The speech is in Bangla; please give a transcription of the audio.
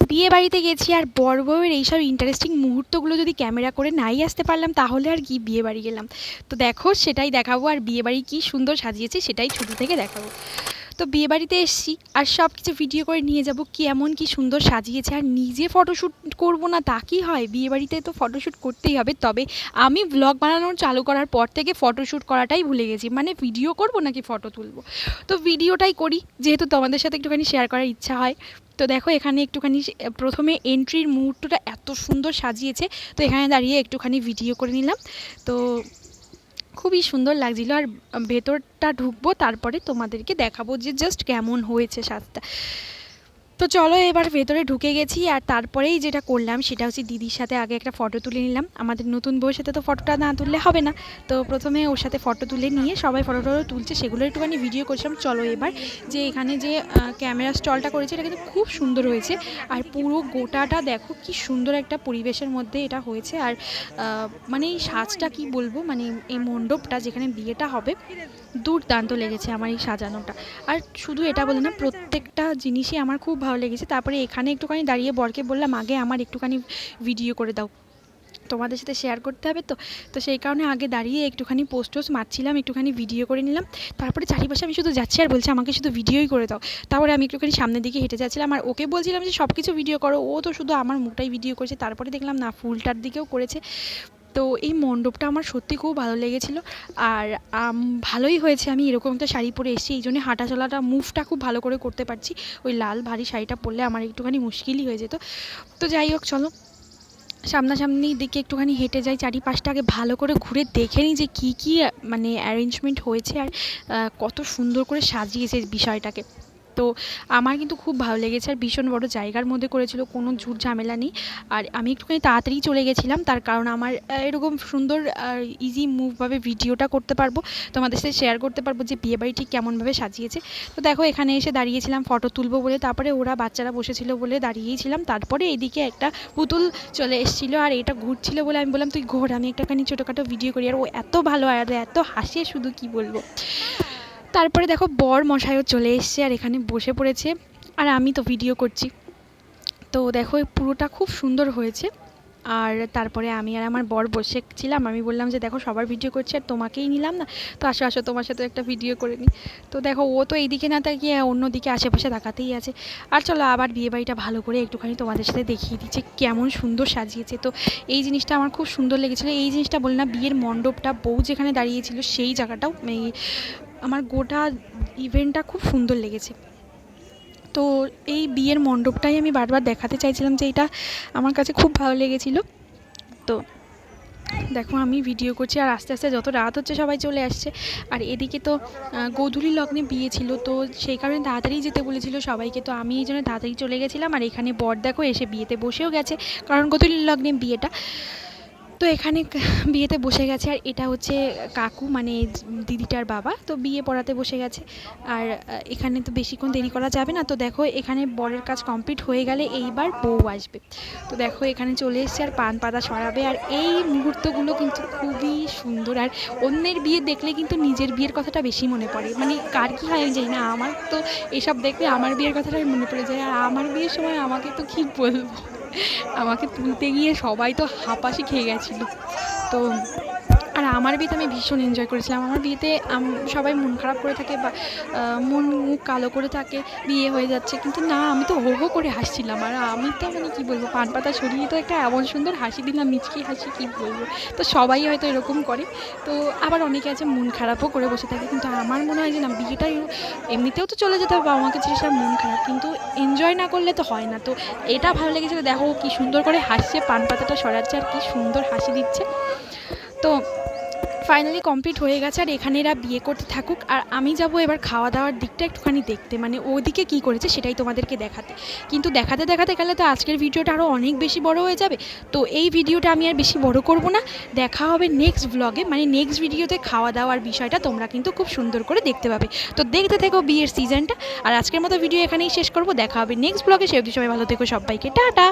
বিয়ে বাড়িতে গেছি আর বর বউয়ের এইসব ইন্টারেস্টিং মুহূর্তগুলো যদি ক্যামেরা করে নাই আসতে পারলাম, তাহলে আর কি বিয়ে বাড়ি গেলাম। তো দেখো, সেটাই দেখাবো আর বিয়ে বাড়ি কী সুন্দর সাজিয়েছে, সেটাই ছোটো থেকে দেখাবো। তো বিয়ে বাড়িতে এসছি আর সব কিছু ভিডিও করে নিয়ে যাব কেমন কি সুন্দর সাজিয়েছে। আর নিজে ফটোশ্যুট করব না তা কি হয়? বিয়ে বাড়িতে তো ফটোশ্যুট করতেই হবে। তবে আমি ব্লগ বানানো চালু করার পর থেকে ফটোশ্যুট করাটাই ভুলে গেছি। মানে ভিডিও করব নাকি ফটো তুলব? তো ভিডিওটাই করি। যেহেতু তোমাদের সাথে একটুখানি শেয়ার করার ইচ্ছা হয়। তো দেখো এখানে একটুখানি প্রথমে এন্ট্রির মুহূর্তটা এত সুন্দর সাজিয়েছে। তো এখানে দাঁড়িয়ে একটুখানি ভিডিও করে নিলাম। তো খুবই সুন্দর লাগছিল। আর ভেতরটা ঢুকবো তারপরে তোমাদেরকে দেখাবো যে জাস্ট কেমন হয়েছে সাজটা। তো চলো এবার ভেতরে ঢুকে গেছি আর তারপরেই যেটা করলাম সেটা হচ্ছে দিদির সাথে আগে একটা ফটো তুলে নিলাম। আমাদের নতুন বউয়ের সাথে তো ফটোটা না তুললে হবে না। তো প্রথমে ওর সাথে ফটো তুলে নিয়ে সবাই ফটো টটো তুলছে, সেগুলো একটুখানি ভিডিও করছিলাম। চলো এবার যে এখানে যে ক্যামেরা স্টলটা করেছে এটা কিন্তু খুব সুন্দর হয়েছে। আর পুরো গোটাটা দেখো কি সুন্দর একটা পরিবেশের মধ্যে এটা হয়েছে। আর মানে এই সাজটা কি বলব? মানে এই মণ্ডপটা যেখানে বিয়েটা হবে দুর্দান্ত লেগেছে আমার এই সাজানোটা। আর শুধু এটা বলে না, প্রত্যেকটা জিনিসই আমার খুব ভালো লেগেছে। তারপরে এখানে একটুখানি দাঁড়িয়ে বরকে বললাম, আগে আমার একটুখানি ভিডিও করে দাও। তোমাদের সাথে শেয়ার করতে হবে তো? তো সেই কারণে আগে দাঁড়িয়ে একটুখানি পোস্ট টোস্ট মারছিলাম, একটুখানি ভিডিও করে নিলাম। তারপরে চারিপাশে আমি শুধু যাচ্ছি আর বলছি, আমাকে শুধু ভিডিওই করে দাও। তারপরে আমি একটুখানি সামনের দিকে হেঁটে যাচ্ছিলাম আর ওকে বলছিলাম যে সব কিছু ভিডিও করো। ও তো শুধু আমার মুখটাই ভিডিও করেছে। তারপরে দেখলাম না, ফুলটার দিকেও করেছে। তো এই মণ্ডপটা আমার সত্যি খুব ভালো লেগেছিলো। আর ভালোই হয়েছে। আমি এরকম একটা শাড়ি পরে এসেছি, এই জন্য হাঁটা চলাটা, মুভটা খুব ভালো করে করতে পারছি। ওই লাল ভারী শাড়িটা পরলে আমার একটুখানি মুশকিলই হয়ে যেত। তো যাই হোক, চলো। সামনাসামনি দিকে একটুখানি হেঁটে যাই চারিপাশটা আগে ভালো করে ঘুরে দেখে নিই যে কী কী মানে অ্যারেঞ্জমেন্ট হয়েছে আর কত সুন্দর করে সাজিয়েছে বিষয়টাকে। তো আমার কিন্তু খুব ভালো লেগেছে আর ভীষণ বড় জায়গার মধ্যে করেছিল, কোনো ঝুট ঝামেলা নেই। আর আমি একটুখানি তাড়াতাড়ি চলে গেছিলাম, তার কারণ আমার এরকম সুন্দর ইজি মুভভাবে ভিডিওটা করতে পারব, তোমাদের সাথে শেয়ার করতে পারব যে বিয়েবাড়ি ঠিক কেমনভাবে সাজিয়েছে। তো দেখো, এখানে এসে দাঁড়িয়েছিলাম ফটো তুলবো বলে, তারপরে ওরা বাচ্চারা বসেছিল বলে দাঁড়িয়েছিলাম, তারপরে এদিকে একটা পুতুল চলে এসেছিল, আর এটা ঘুরছিল বলে আমি বললাম, তুই ঘোর, আমি একটাখানি ছোটোখাটো ভিডিও করি। আর ও এত ভালো, আর এত হাসে শুধু কি বলব। তারপরে দেখো বর মশাইও চলে এসছে আর এখানে বসে পড়েছে আর আমি তো ভিডিও করছি। তো দেখো পুরোটা খুব সুন্দর হয়েছে। আর তারপরে আমি আর আমার বর বসেছিলাম। আমি বললাম যে দেখো সবার ভিডিও করছি আর তোমাকেই নিলাম না। তো আসো আসো, তোমার সাথে একটা ভিডিও করে নিই। তো দেখো ও তো এইদিকে না তাকিয়ে অন্যদিকে আশেপাশে তাকাতেই আছে। আর চলো আবার বিয়েবাড়িটা ভালো করে একটুখানি তোমাদের সাথে দেখিয়ে দিচ্ছে কেমন সুন্দর সাজিয়েছে। তো এই জিনিসটা আমার খুব সুন্দর লেগেছিলো। এই জিনিসটা বলে না, বিয়ের মণ্ডপটা বউ যেখানে দাঁড়িয়েছিল সেই জায়গাটাও এই আমার গোটা ইভেন্টটা খুব সুন্দর লেগেছে। তো এই বিয়ের মণ্ডপটাই আমি বারবার দেখাতে চাইছিলাম যে এটা আমার কাছে খুব ভালো লেগেছিলো। তো দেখো আমি ভিডিও করছি আর আস্তে আস্তে যত রাত হচ্ছে সবাই চলে আসছে। আর এদিকে তো গোধূলি লগ্নে বিয়ে ছিল, তো সেই কারণে তাড়াতাড়ি যেতে বলেছিল সবাইকে। তো আমি এই জন্য তাড়াতাড়ি চলে গেছিলাম আর এখানে বর দেখো এসে বিয়েতে বসেও গেছে। কারণ গোধূলি লগ্নে বিয়েটা। তো এখানে বিয়েতে বসে গেছে আর এটা হচ্ছে কাকু মানে দিদিটার বাবা। তো বিয়ে পড়াতে বসে গেছে। আর এখানে তো বেশিক্ষণ দেরি করা যাবে না। তো দেখো এখানে বরের কাজ কমপ্লিট হয়ে গেলে এইবার বউ আসবে। তো দেখো এখানে চলে এসছে আর পান পাতা সরাবে। আর এই মুহূর্তগুলো কিন্তু খুবই সুন্দর। আর অন্যের বিয়ে দেখলে কিন্তু নিজের বিয়ের কথাটা বেশি মনে পড়ে। মানে কার কী হয় জানি না। আমার তো এসব দেখলে আমার বিয়ের কথাটাই মনে পড়ে যায়। আর আমার বিয়ের সময় আমাকে তো কী বলব? আমাকে তুলতে গিয়ে সবাই তো হাঁপাশি খেয়ে গেছিল। তো আর আমার বিয়েতে আমি ভীষণ এনজয় করেছিলাম। আমার বিয়েতে সবাই মন খারাপ করে থাকে বা মন মুখ কালো করে থাকে, বিয়ে হয়ে যাচ্ছে। কিন্তু না, আমি তো হো হো করে হাসছিলাম। আর আমি তো মানে কী বলব, পান পাতা সরিয়ে তো একটা এমন সুন্দর হাসি দিলাম, মিচকি হাসি কী বলব। তো সবাই হয়তো এরকম করে। তো আবার অনেকে আছে মন খারাপও করে বসে থাকে। কিন্তু আমার মনে হয় যে না, বিয়েটাই এমনিতেও তো চলে যেতে হবে বাবা মাকে ছেড়ে সব মন খারাপ। কিন্তু এনজয় না করলে তো হয় না। তো এটা ভালো লেগেছিলো, দেখো কি সুন্দর করে হাসছে, পান পাতাটা সরাচ্ছে আর কি সুন্দর হাসি দিচ্ছে। তো ফাইনালি কমপ্লিট হয়ে গেছে আর এখানে এরা বিয়ে করতে থাকুক। আর আমি যাব এবার খাওয়া দাওয়ার দিকটা একটুখানি দেখতে। মানে ওদিকে কি করেছে সেটাই তোমাদেরকে দেখাতে। কিন্তু দেখাতে দেখাতে গেলে তো আজকের ভিডিওটা আরও অনেক বেশি বড় হয়ে যাবে। তো এই ভিডিওটা আমি আর বেশি বড় করব না। দেখা হবে নেক্সট ব্লগে মানে নেক্সট ভিডিওতে খাওয়া দাওয়ার বিষয়টা তোমরা কিন্তু খুব সুন্দর করে দেখতে পাবে। তো দেখতে থেকো বিয়ের সিজনটা আর আজকের মতো ভিডিও এখানেই শেষ করব। দেখা হবে নেক্সট ব্লগে সে অবধি সবাই ভালো থেকো সবাইকে। টাটা!